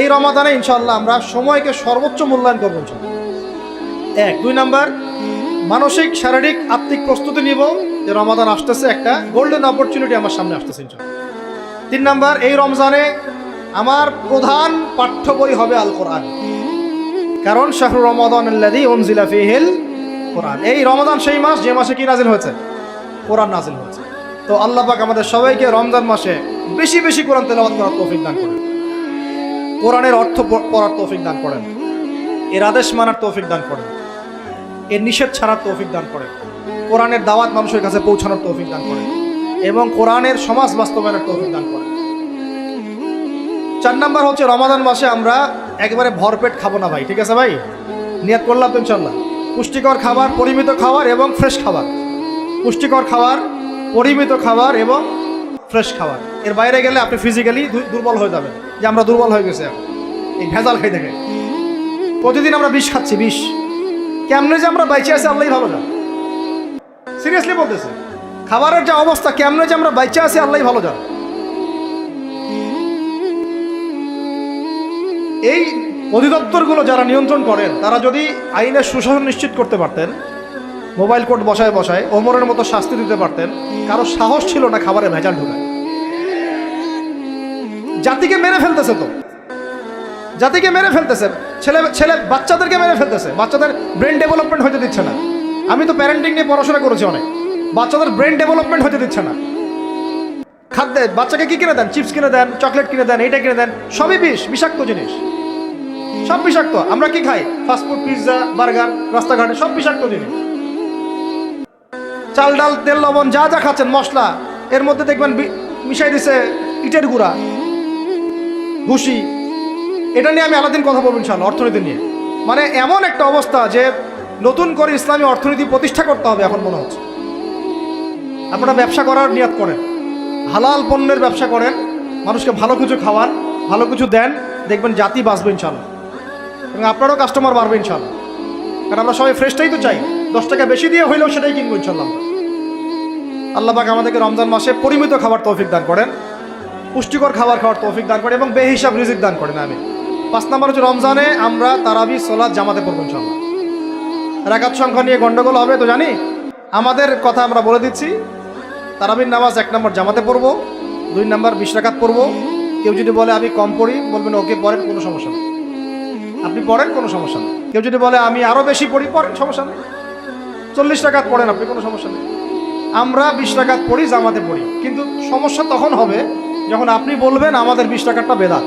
এই রমাদানে ইনশাল্লাহ আমরা সময়কে সর্বোচ্চ মূল্যায়ন করব এক। দুই নাম্বার, মানসিক, শারীরিক, আত্মিক প্রস্তুতি নিব। যে রমাদান আসতেছে একটা গোল্ডেন অপরচুনিটি আমার সামনে আসতেছে তিন নাম্বার, এই রমজানে আমার প্রধান পাঠ্য বই হবে আল কোরআন কারণ শাহরু রমাদান কোরআন। এই রমাদান সেই মাস, যে মাসে কি নাজিল হয়েছে? কোরআন নাজিল হয়েছে। তো আল্লাহ পাক আমাদের সবাইকে রমজান মাসে বেশি বেশি কোরআন তেলাওয়াত করার তৌফিক দান করেন। কোরআনের অর্থ পড়ার তৌফিক দান করেন। এর আদেশ মানার তৌফিক দান করেন। এর নিষেধ ছাড়ার তৌফিক দান করেন। কোরআনের দাওয়াত মানুষের কাছে পৌঁছানোর তৌফিক দান করেন। এবং কোরআনের সমাজ বাস্তবায়নের তৌফিক দান করেন। চার নাম্বার হচ্ছে রমাদান মাসে আমরা একবারে ভরপেট খাব না ভাই, ঠিক আছে ভাই? নিয়াত করলাম তো ইনশাল্লাহ পুষ্টিকর খাবার, পরিমিত খাবার এবং ফ্রেশ খাবার। পুষ্টিকর খাবার, পরিমিত খাবার এবং ফ্রেশ খাবার। এর বাইরে গেলে আপনি ফিজিক্যালি দুর্বল হয়ে যাবেন। যে আমরা দুর্বল হয়ে গেছে এই ভেজাল খাই দেখে প্রতিদিন আমরা বিষ খাচ্ছি, বিষ। কেমনে যে আমরা বাইচে আছি আল্লাহ ভালো জান। সিরিয়াসলি বলতেছে, খাবারের যে অবস্থা, কেমনে যে আমরা বাইচে আছি আল্লাহ ভালো জান। এই অধিদপ্তরগুলো যারা নিয়ন্ত্রণ করেন, তারা যদি আইনের সুশাসন নিশ্চিত করতে পারতেন, মোবাইল কোর্ট বসায় বসায়, ওমরের মতো শাস্তি দিতে পারতেন, কারও সাহস ছিল না খাবারে ভেজাল ঢোকায়। জাতিকে মেরে ফেলতেছে তো। জাতিকে মেরে ফেলতেছে। ছেলে ছেলে বাচ্চাদেরকে মেরে ফেলতেছে। বাচ্চাদের ব্রেন ডেভেলপমেন্ট হতে দিচ্ছে না। আমি তো প্যারেন্টিং নিয়ে পড়াশোনা করেছি অনেক। বাচ্চাদের ব্রেন ডেভেলপমেন্ট হতে দিচ্ছে না। খাদ্যে বাচ্চাকে কি কিনে দেন? চিপস কিনে দেন চকলেট কিনে দেন, এইটা কিনে দেন, সবই বিষ, বিষাক্ত জিনিস। সব বিষাক্ত। আমরা কি খাই? ফাস্টফুড পিৎজা বার্গার রাস্তাঘাটে সব বিষাক্ত জিনিস। চাল, ডাল, তেল, লবণ, যা যা খাচ্ছেন, মশলা। এর মধ্যে দেখবেন মিশাই দিছে ইটের গুঁড়া। ভুসি এটা নিয়ে আমি আলাদিন কথা বলব ইনশাল্লাহ অর্থনীতি নিয়ে। মানে এমন একটা অবস্থা যে নতুন করে ইসলামী অর্থনীতি প্রতিষ্ঠা করতে হবে এখন মনে হচ্ছে। আপনারা ব্যবসা করার নিয়াত করেন। হালাল পণ্যের ব্যবসা করেন, মানুষকে ভালো কিছু খাওয়ান, ভালো কিছু দেন, দেখবেন জাতি বাঁচবে ইনশাল্লাহ এবং আপনারও কাস্টমার বাড়বে ইনশাল্লাহ কারণ আমরা সবাই ফ্রেশটাই তো চাই। দশ টাকা বেশি দিয়ে হইলেও সেটাই কিনবো ইনশাল্লাহ আল্লাহ পাক আমাদেরকে রমজান মাসে পরিমিত খাবার তৌফিক দান করেন। পুষ্টিকর খাবার খাওয়ার তৌফিক দান করেন এবং বেহিসাব রিজিক দান করেন আমি পাঁচ নম্বর হচ্ছে রমজানে আমরা তারাবি সোলাদ জামাতে পড়ব ইনশাল্লাহ রাকাত সংখ্যা নিয়ে গন্ডগোল হবে তো জানি? আমাদের কথা আমরা বলে দিচ্ছি, তারাবির নামাজ এক নম্বর জামাতে পড়ব, দুই নম্বর বিশ রাকাত পড়ব। কেউ যদি বলে আমি কম পড়ি, বলবেন ওকে, পড়েন, কোনো সমস্যা নেই। আপনি পড়েন, কোনো সমস্যা নেই। কেউ যদি বলে আমি আরও বেশি পড়ি, পড়েন, সমস্যা নেই। চল্লিশ টাকাত পড়েন আপনি, কোনো সমস্যা নেই। আমরা বিশ টাকাত পড়ি, জামাতে পড়ি। কিন্তু সমস্যা তখন হবে যখন আপনি বলবেন, আমাদের বিশ টাকারটা বেদাত।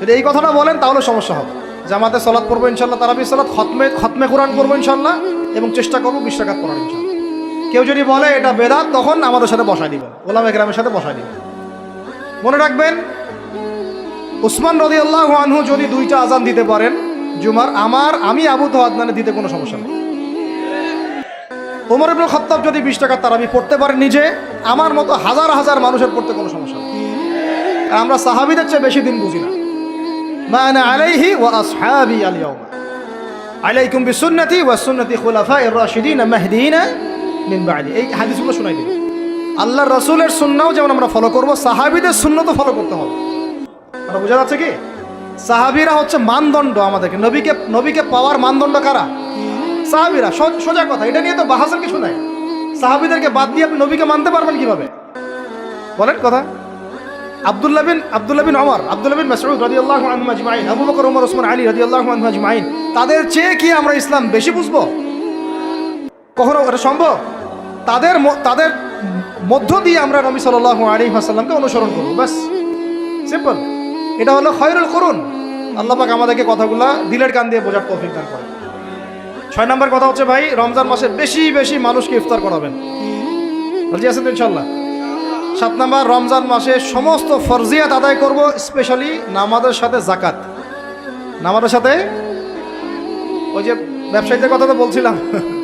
যদি এই কথাটা বলেন, তাহলে সমস্যা হবে। জামাতে সলাৎ পড়ব ইনশাল্লাহ, তারাবি সলাৎ, খতমে খতমে কোরআন পড়ব ইনশাল্লাহ, এবং চেষ্টা করব বিশ টাকাত পড়ার ইনশাল্লাহ। কেউ যদি বলে, এটা বেদাত, তখন আমাদের সাথে বসাই দিবেন। ওলাম একরামের সাথে বসাই দিবেন। মনে রাখবেন, উসমান রদি আল্লাহ আনহু যদি দুইটা আজান দিতে পারেন, জুমার আমার, আমি আবু তো আদনানে দিতে কোনো সমস্যা নেই। ওমর ইবনুল খত্তাব যদি বিশ টাকা তারাবি পড়তে পারেন নিজে, আমার মতো হাজার হাজার মানুষের পড়তে কোনো সমস্যা নেই। আমরা সাহাবিদের চেয়ে বেশি দিন বুঝি না। মা আনা আলাইহি ওয়া আসহাবি আল ইয়াউমা। আলাইকুম বিসুন্নতি ওয়া সুন্নতি খুলাফায়ে রাশিদিন মাহদিনা মিন বাদি। এই হাদিসগুলো শোনাই দিন। আল্লাহর রাসূলের সুন্নাহও যেমন আমরা ফলো করব, সাহাবীদের সুন্নতও ফলো করতে হবে। আমরা বোঝা যাচ্ছে কি? সাহাবীরা হচ্ছে মানদণ্ড আমাদেরকে। নবীকে নবীকে পাওয়ার মানদণ্ড কারা? সাহাবীরা সোজা কথা, এটা নিয়ে তো বাহাসের কিছু নাই। সাহাবীদেরকে বাদ দিয়ে আপনি নবীকে মানতে পারবেন কীভাবে? বলেন কথা। আব্দুল্লাহ বিন আব্দুল্লাহ বিন ওমর, আব্দুল্লাহ বিন মাসউদ রাদিয়াল্লাহু আনহু আজমাইন আবু বকর ওমর ওসমান আলী রাদিয়াল্লাহু আনহু আজমাইন, তাদের চেয়ে কি আমরা ইসলাম বেশি বুঝব? কখনো এটা সম্ভব? তাদের তাদের মধ্য দিয়ে আমরা নবী সাল্লাল্লাহু আলাইহি ওয়াসাল্লামকে অনুসরণ করব, ব্যাস। সিম্পল। এটা হলো খয়রুল করুন। আল্লাহ পাক আমাদেরকে কথাগুলা দিলের কান দিয়ে বোঝার তৌফিক দান করে ছয় নম্বর কথা হচ্ছে ভাই, রমজান মাসে বেশি বেশি মানুষকে ইফতার করাবেন। রাজি আছেন ইনশাল্লাহ সাত নম্বর, রমজান মাসে সমস্ত ফরজিয়াত আদায় করব, স্পেশালি নামাজের সাথে জাকাত নামাজের সাথে? ওই যে ব্যবসায়ীদের কথা তো বলছিলাম।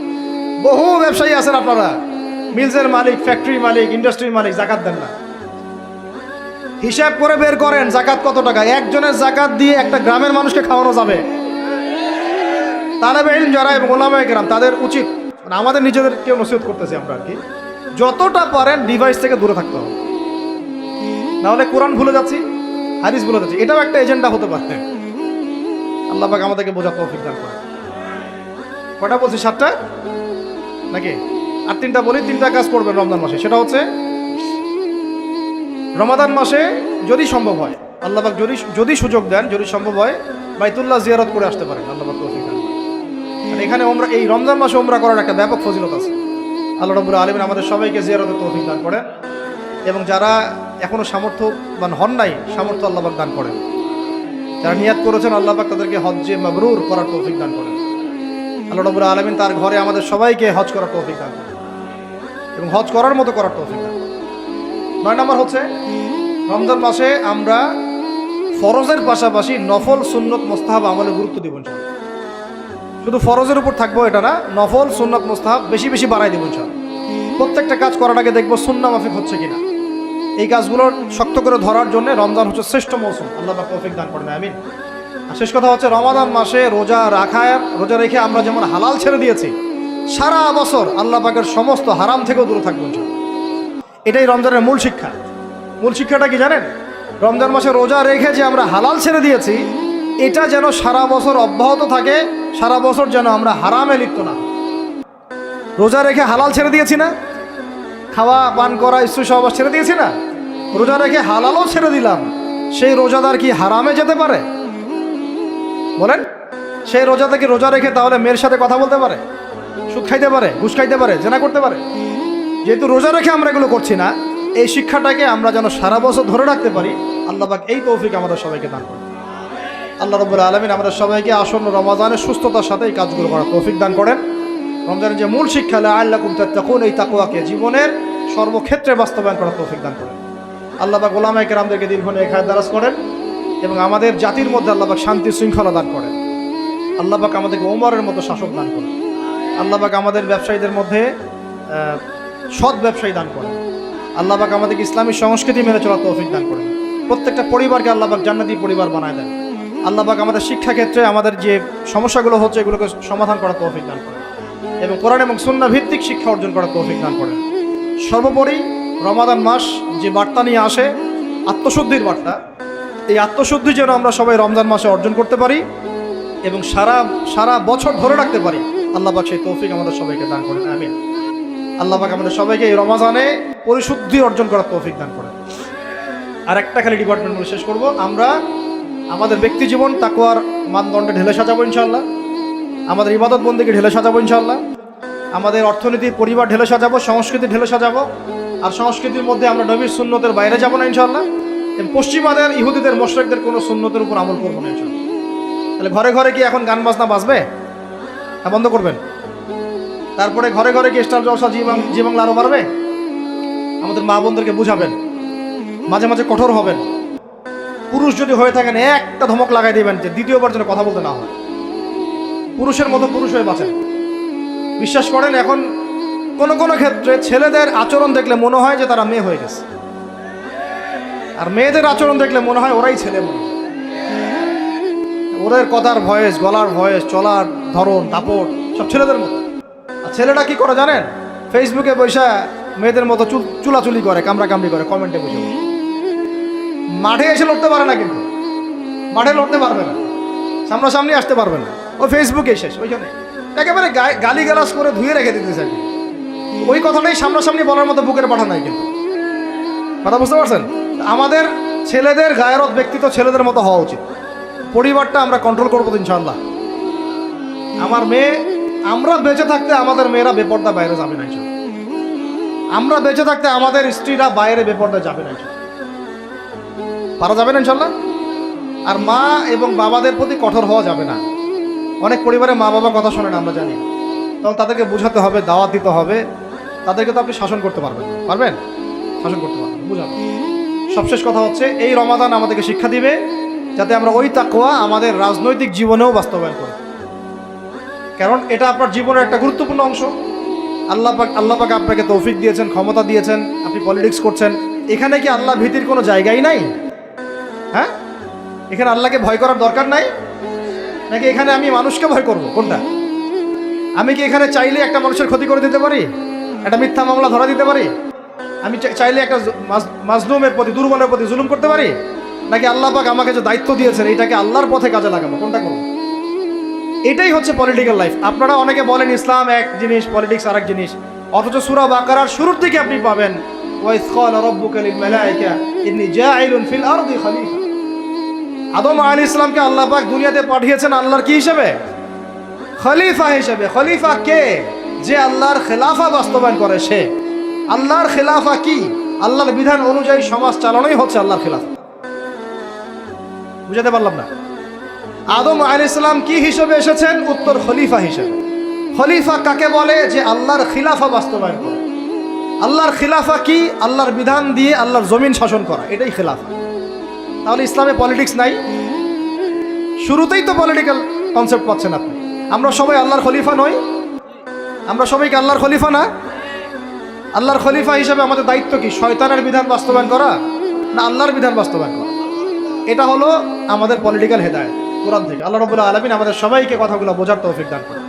বহু ব্যবসায়ী আছেন আপনারা। মিলসের মালিক ফ্যাক্টরি মালিক, ইন্ডাস্ট্রির মালিক জাকাত দেন না। হিসাব করে বের করেন জাকাত কত টাকা? একজনের জাকাত দিয়ে একটা গ্রামের মানুষকে খাওয়ানো যাবে। তালেবে ইলম যারা এবং ওলামায় গ্রাম তাদের উচিত মানে আমাদের নিজেদের কেউ নসিহত করতেছি আমরা আর কি, যতটা পারেন ডিভাইস থেকে দূরে থাকতে হবে। নাহলে কোরআন ভুলে যাচ্ছি, হাদিস ভুলে যাচ্ছি, এটাও একটা এজেন্ডা হতে পারে। আল্লাহ পাক আমাদেরকে বোঝা তৌফিক দান করে কটা বলছি, সাতটা? নাকি? আর তিনটা বলি, তিনটা কাজ করবেন রমজান মাসে, সেটা হচ্ছে, রমাদান মাসে যদি সম্ভব হয়, আল্লাহ পাক যদি যদি সুযোগ দেন, যদি সম্ভব হয়, বাইতুল্লাহ জিয়ারত করে আসতে পারেন, আল্লাহ পাক তৌফিক এখানে ওমরা এই রমজান মাসে ওমরা করার একটা ব্যাপক ফজিলত আছে আল্লাহ রবুল আলমিন আমাদের সবাইকে জিয়ারতের তৌফিক দান করেন এবং যারা এখনও সামর্থ্যবান হন নাই, সামর্থ্য আল্লাহ পাক দান করেন যারা নিয়াত করেছেন, আল্লাহ পাক তাদেরকে হজ্জে মাবরুর করার তৌফিক দান করেন আল্লাহ রবুল আলমিন তার ঘরে আমাদের সবাইকে হজ করার তৌফিক দান করেন এবং হজ করার মতো করার তৌফিক দান। নয় নম্বর হচ্ছে, রমজান মাসে আমরা ফরজের পাশাপাশি নফল, সুন্নত, মোস্তাহাব আমলে গুরুত্ব দিব। শুধু ফরজের উপর থাকব এটা না, নফল, সুন্নত, মোস্তাহাব বেশি বেশি বাড়াই দেবো ইনশাআল্লাহ। প্রত্যেকটা কাজ করার আগে দেখব সুন্না মাফিক হচ্ছে কিনা। এই কাজগুলো শক্ত করে ধরার জন্য রমজান হচ্ছে শ্রেষ্ঠ মৌসুম। আল্লাহ তৌফিক দান করেন আমিন। আর শেষ কথা হচ্ছে রমাদান মাসে রোজা রাখায় রোজা রেখে আমরা যেমন হালাল ছেড়ে দিয়েছি, সারা বছর আল্লাহ পাকের সমস্ত হারাম থেকেও দূরে থাকব। এটাই রমজানের মূল শিক্ষা। মূল শিক্ষাটা কি জানেন? রমজান মাসে রোজা রেখে যে আমরা হালাল ছেড়ে দিয়েছি, এটা যেন সারা বছর অব্যাহত থাকে সারা বছর যেন আমরা হারামে লিপ্ত না। রোজা রেখে হালাল ছেড়ে দিয়েছি না? খাওয়া, পান করা, স্ত্রী সহবাস ছেড়ে দিয়েছি না? রোজা রেখে হালালও ছেড়ে দিলাম। সেই রোজাদার কি হারামে যেতে পারে? বলেন, সেই রোজা থেকে রোজা রেখে তাহলে মেয়ের সাথে কথা বলতে পারে? সুদ খাইতে পারে, ঘুষ খাইতে পারে, জেনা করতে পারে? যেহেতু রোজা রেখে আমরা এগুলো করছি না, এই শিক্ষাটাকে আমরা যেন সারা বছর ধরে রাখতে পারি, আল্লাহ পাক এই তৌফিক আমাদের সবাইকে দান করেন। আল্লাহ রবুল্লা আলমিন আমাদের সবাইকে আসন্ন রমাজানের সুস্থতার সাথে এই কাজগুলো করার তৌফিক দান করেন। রমজানের যে মূল শিক্ষা আল্লাহ তখন এই তাকুয়াকে জীবনের সর্বক্ষেত্রে বাস্তবায়ন করার তৌফিক দান করেন। আল্লাহ পাক গোলামাইকে আমাদেরকে দীর্ঘ নিয়ে খায় দারাজ করেন এবং আমাদের জাতির মধ্যে আল্লাহ পাক শান্তি শৃঙ্খলা দান করেন। আল্লাহ পাক আমাদেরকে ওমরের মতো শাসক দান করেন। আল্লাহ পাক আমাদের ব্যবসায়ীদের মধ্যে সৎ ব্যবসায়ী দান করেন। আল্লাহ পাক আমাদেরকে ইসলামী সংস্কৃতি মেনে চলার তৌফিক দান করেন। প্রত্যেকটা পরিবারকে আল্লাহ পাক জান্নাতি পরিবার বানায় দেন। আল্লাহ পাক আমাদের শিক্ষাক্ষেত্রে আমাদের যে সমস্যাগুলো হচ্ছে এগুলোকে সমাধান করার তৌফিক দান করেন। এবং কোরআন এবং সুন্না ভিত্তিক শিক্ষা অর্জন করার তৌফিক দান করেন। সর্বোপরি রমাদান মাস যে বার্তা নিয়ে আসে, আত্মশুদ্ধির বার্তা, এই আত্মশুদ্ধি যেন আমরা সবাই রমজান মাসে অর্জন করতে পারি এবং সারা সারা বছর ধরে রাখতে পারি, আল্লাহ পাক সেই তৌফিক আমাদের সবাইকে দান করেন, আমিন। আল্লাহ পাক আমাদের সবাইকে এই রমাজানে পরিশুদ্ধি অর্জন করার তৌফিক দান করেন। আর একটা খালি ডিপার্টমেন্ট বলে শেষ করব। আমরা আমাদের ব্যক্তি জীবন তাকুয়ার মানদণ্ডে ঢেলে সাজাবো ইনশাল্লাহ আমাদের ইবাদত বন্দীকে ঢেলে সাজাবো ইনশাল্লাহ আমাদের অর্থনীতি পরিবার ঢেলে সাজাবো, সংস্কৃতি ঢেলে সাজাবো। আর সংস্কৃতির মধ্যে আমরা নবীর সুন্নতের বাইরে যাব না ইনশাল্লাহ পশ্চিমাদের, ইহুদিদের, মোশরেকদের কোনো সুন্নতের উপর আমল করব না তাহলে ঘরে ঘরে কি এখন গান বাজনা বাজবে? হ্যাঁ বন্ধ করবেন। তারপরে ঘরে ঘরে কি স্টার জলসা জীবন জীবন আরও বাড়বে? আমাদের মা বোনদেরকে বুঝাবেন। মাঝে মাঝে কঠোর হবেন। পুরুষ যদি হয়ে থাকেন, একটা ধমক লাগাই দিবেন যে দ্বিতীয়বার যেন কথা বলতে না হয়। পুরুষের মতো পুরুষ হয়ে বাঁচেন। বিশ্বাস করেন, এখন কোনো কোনো ক্ষেত্রে ছেলেদের আচরণ দেখলে মনে হয় যে তারা মেয়ে হয়ে গেছে। আর মেয়েদের আচরণ দেখলে মনে হয় ওরাই ছেলে মনে ওদের কথার ভয়েস, গলার ভয়েস, চলার ধরন, দাপট, সব ছেলেদের মতো। আর ছেলেটা কি করে জানেন? ফেসবুকে বৈশা মেয়েদের মতো চুল চুলাচুলি করে কামড়া কামড়ি করে কমেন্টে বসে। মাঠে এসে লড়তে পারে না কিন্তু। মাঠে লড়তে পারবে না। সামনাসামনি আসতে পারবে না। ও ফেসবুকে শেষ, ওইখানে। একেবারে গালি গালাস করে ধুয়ে রেখে দিতে চাই ওই কথাটাই সামনাসামনি বলার মতো বুকের পাঠা নাই কিন্তু। কথা বুঝতে পারছেন? আমাদের ছেলেদের গায়েরত ব্যক্তিত্ব ছেলেদের মতো হওয়া উচিত। পরিবারটা আমরা কন্ট্রোল করব ইনশাল্লাহ আমার মেয়ে, আমরা বেঁচে থাকতে আমাদের মেয়েরা বেপর্দা বাইরে যাবে না আমরা বেঁচে থাকতে আমাদের স্ত্রীরা বাইরে বেপর্দা যাবে না। পারা যাবে না ইনশাল্লাহ? আর মা এবং বাবাদের প্রতি কঠোর হওয়া যাবে না। অনেক পরিবারে মা বাবা কথা শোনে আমরা জানি। তখন তাদেরকে বোঝাতে হবে, দাওয়াত দিতে হবে। তাদেরকে তো আপনি শাসন করতে পারবেন। পারবেন? শাসন করতে পারবেন বুঝাবেন সবশেষ কথা হচ্ছে, এই রমাদান আমাদেরকে শিক্ষা দিবে, যাতে আমরা ওই তাকোয়া আমাদের রাজনৈতিক জীবনেও বাস্তবায়ন করি। কারণ এটা আপনার জীবনের একটা গুরুত্বপূর্ণ অংশ। আল্লাহ পাক আল্লাহ পাক আপনাকে তৌফিক দিয়েছেন, ক্ষমতা দিয়েছেন, আপনি পলিটিক্স করছেন। এখানে কি আল্লাহ ভীতির কোনো জায়গাই নাই? হ্যাঁ? এখানে আল্লাহকে ভয় করার দরকার নাই? নাকি এখানে আমি মানুষকে ভয় করব? কোনটা? আমি কি এখানে চাইলে একটা মানুষের ক্ষতি করে দিতে পারি? একটা মিথ্যা মামলা ধরা দিতে পারি? আমি চাইলে একটা মাজলুমের প্রতি, দুর্বলের প্রতি জুলুম করতে পারি? নাকি আল্লাহ পাক আমাকে যে দায়িত্ব দিয়েছেন, এটাকে আল্লাহর পথে কাজে লাগাবো? কোনটা করব? এটাই হচ্ছে পলিটিক্যাল লাইফ আপনারা অনেকে বলেন, ইসলাম এক জিনিস পলিটিক্স আর এক জিনিস। অথচ সুরা বাকারার শুরুর থেকে আপনি পাবেন ওয়াইস ক্বালা রাব্বুকা লিল মালায়েকা ইন্নী জাইলুন ফিল আরদি খলিফা। আদম আলাইহিস ইসলামকে আল্লাহ পাক দুনিয়াতে পাঠিয়েছেন আল্লাহর কি হিসেবে? খলিফা হিসেবে। খলিফা কে? যে আল্লাহর খেলাফা বাস্তবায়ন করে সে। আল্লাহর খেলাফা কি? আল্লাহর বিধান অনুযায়ী সমাজ চালানোই হচ্ছে আল্লাহর খেলাফা। বুঝাতে পারলাম না। আদম আলী ইসলাম কি হিসেবে এসেছেন? উত্তর খলিফা হিসেবে। খলিফা কাকে বলে? যে আল্লাহর খিলাফা বাস্তবায়ন করে। আল্লাহর খিলাফা কি? আল্লাহর বিধান দিয়ে আল্লাহর জমিন শাসন করা। এটাই খিলাফা। তাহলে ইসলামে পলিটিক্স নাই। শুরুতেই তো পলিটিক্যাল কনসেপ্ট পাচ্ছেন আপনি। আমরা সবাই আল্লাহর খলিফা নই। আমরা সবাইকে আল্লাহর খলিফা না? আল্লাহর খলিফা হিসেবে আমাদের দায়িত্ব কি? শয়তানের বিধান বাস্তবায়ন করা না আল্লাহর বিধান বাস্তবায়ন করা? এটা হলো আমাদের পলিটিক্যাল হেদায়ত, কোরআন থেকে। আল্লাহ রবুল্লাহ আলমিন আমাদের সবাইকে কথাগুলো বোঝার তৌফিক দান করে